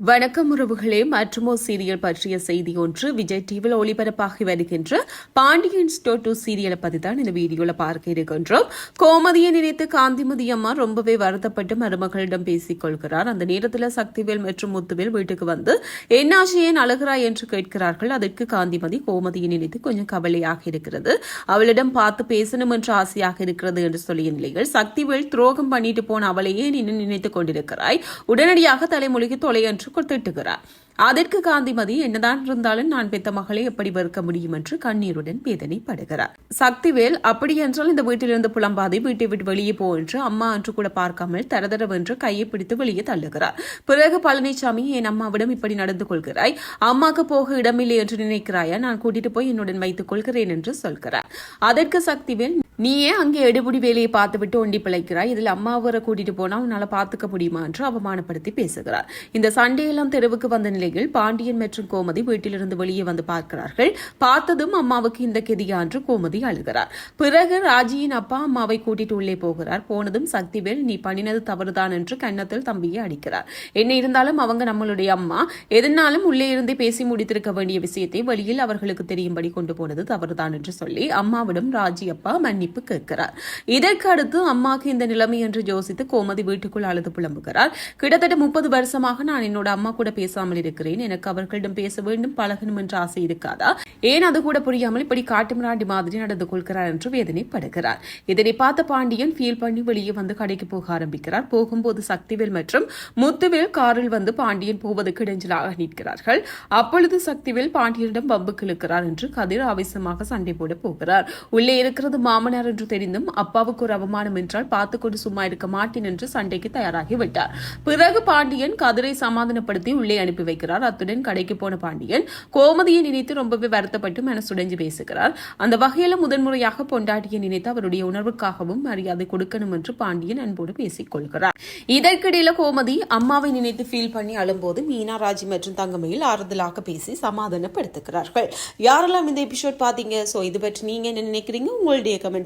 வணக்கம் உறவுகளே மற்றுமோ சீரியல் பற்றிய செய்தி ஒன்று விஜய் டிவியில் ஒளிபரப்பாகி வருகின்ற பாண்டியன் ஸ்டோர் டூ சீரியலை பற்றி தான் இந்த வீடியோவில் பார்க்க இருக்கின்றோம். கோமதியை நினைத்து காந்திமதி அம்மா ரொம்பவே வருத்தப்பட்டு மருமகளிடம் பேசிக் கொள்கிறார். அந்த நேரத்தில் சக்திவேல் மற்றும் முத்துவேல் வீட்டுக்கு வந்து என்னாச்சு ஏன் அழுகிறாய்? என்று கேட்கிறார்கள். அதற்கு காந்திமதி கோமதியை நினைத்து கொஞ்சம் கவலையாக இருக்கிறது. அவளிடம் பார்த்து பேசணும் என்று ஆசையாக இருக்கிறது என்று சொல்லிய நிலையில் சக்திவேல் துரோகம் பண்ணிட்டு போன அவளையே நின்று நினைத்துக் கொண்டிருக்கிறாய். உடனடியாக தலைமொழிக்கு தொலை என்று என்று குத்திட்டுகிறார் அதற்கு காந்திமதி என்னதான் இருந்தாலும் நான் பெத்த மகளை எப்படி வெறுக்க முடியும்? என்று கண்ணீருடன் வேதனைப்படுகிறார். சக்திவேல் அப்படி என்றால் இந்த வீட்டிலிருந்து புலம்பாதை வீட்டை விட்டு வெளியே போ என்று அம்மா அன்று கூட பார்க்காமல் தரதரவென்று கையை பிடித்து வெளியே தள்ளுகிறார். பிறகு பழனிசாமி என் அம்மாவிடம் இப்படி நடந்து கொள்கிறாய்? அம்மாக்கு போக இடமில்லை என்று நினைக்கிறாயா? நான் கூட்டிட்டு போய் என்னுடன் வைத்துக் கொள்கிறேன் என்று சொல்கிறார். அதற்கு சக்திவேல் நீ ஏன் அங்கே எடுபடி வேலையை பார்த்துவிட்டு ஒண்டி பிழைக்கிறாய். இதில் அம்மாவரை கூட்டிட்டு போனா உன்னால பாத்துக்க முடியுமா என்று அவமானப்படுத்தி பேசுகிறார். இந்த சண்டையெல்லாம் தெருவுக்கு வந்த நிலையில் பாண்டியன் மற்றும் கோமதி வீட்டிலிருந்து வெளியே வந்து பார்க்கிறார்கள். பார்த்ததும் அம்மாவுக்கு இந்த கெதியா என்று கோமதி அழுகிறார். பிறகு ராஜியின் அப்பா அம்மாவை கூட்டிட்டு உள்ளே போகிறார். போனதும் சக்திவேல் நீ பண்ணினது தவறுதான் என்று கன்னத்தில் தம்பியை அடிக்கிறார். என்ன இருந்தாலும் அவங்க நம்மளுடைய அம்மா. எதனாலும் உள்ளே இருந்தே பேசி முடித்திருக்க வேண்டிய விஷயத்தை வெளியில் அவர்களுக்கு தெரியும்படி கொண்டு போனது தவறுதான் என்று சொல்லி அம்மாவிடம் ராஜி அப்பா மன்னி மன்னிப்பு கேட்கிறார். இதற்கு அடுத்து அம்மாக்கு இந்த நிலைமை என்று யோசித்து கோமதி வீட்டுக்குள் அழுது புலம்புகிறார். கிட்டத்தட்ட முப்பது வருஷமாக நான் என்னோட அம்மா கூட பேசாமல் இருக்கிறேன். எனக்கு அவர்களிடம் பேச வேண்டும் பழகணும் என்ற ஆசை இருக்காதா? ஏன் அது கூட புரியாமல் இப்படி காட்டுமிராண்டி மாதிரி நடந்து கொள்கிறார் என்று வேதனைப்படுகிறார். இதனை பார்த்த பாண்டியன் ஃபீல் பண்ணி வெளியே வந்து கடைக்கு போக ஆரம்பிக்கிறார். போகும்போது சக்திவேல் மற்றும் முத்துவேல் காரில் வந்து பாண்டியன் போவதற்கு இடைஞ்சலாக நிற்கிறார்கள். அப்பொழுது சக்திவேல் பாண்டியனிடம் பம்புக்கு இழுக்கிறார் என்று கதிர் ஆவேசமாக சண்டை போட போகிறார். உள்ளே இருக்கிறது மாமன் மாமனார் என்று தெரிந்தும் அப்பாவுக்கு ஒரு அவமானம் என்றால் பார்த்துக்கொண்டு சும்மா இருக்க மாட்டேன் என்று சண்டைக்கு தயாராகி விட்டார் பிறகு பாண்டியன் கதிரை சமாதானப்படுத்தி உள்ளே அனுப்பி வைக்கிறார். அத்துடன் கடைக்கு போன பாண்டியன் கோமதியை நினைத்து ரொம்பவே வருத்தப்பட்டு மனசுடைஞ்சு பேசுகிறார். அந்த வகையில முதன்முறையாக பொண்டாட்டியை நினைத்து அவருடைய உணர்வுக்காகவும் மரியாதை கொடுக்கணும் என்று பாண்டியன் அன்போடு பேசிக் கொள்கிறார். இதற்கிடையில கோமதி அம்மாவை நினைத்து ஃபீல் பண்ணி அழும்போது மீனா ராஜி மற்றும் தங்கமையில் ஆறுதலாக பேசி சமாதானப்படுத்துகிறார்கள். யாரெல்லாம் இந்த எபிசோட் பாத்தீங்க சோ இது பற்றி நீங்க என்ன நினைக்கிறீங்க? உங்களுடைய கமெண்ட்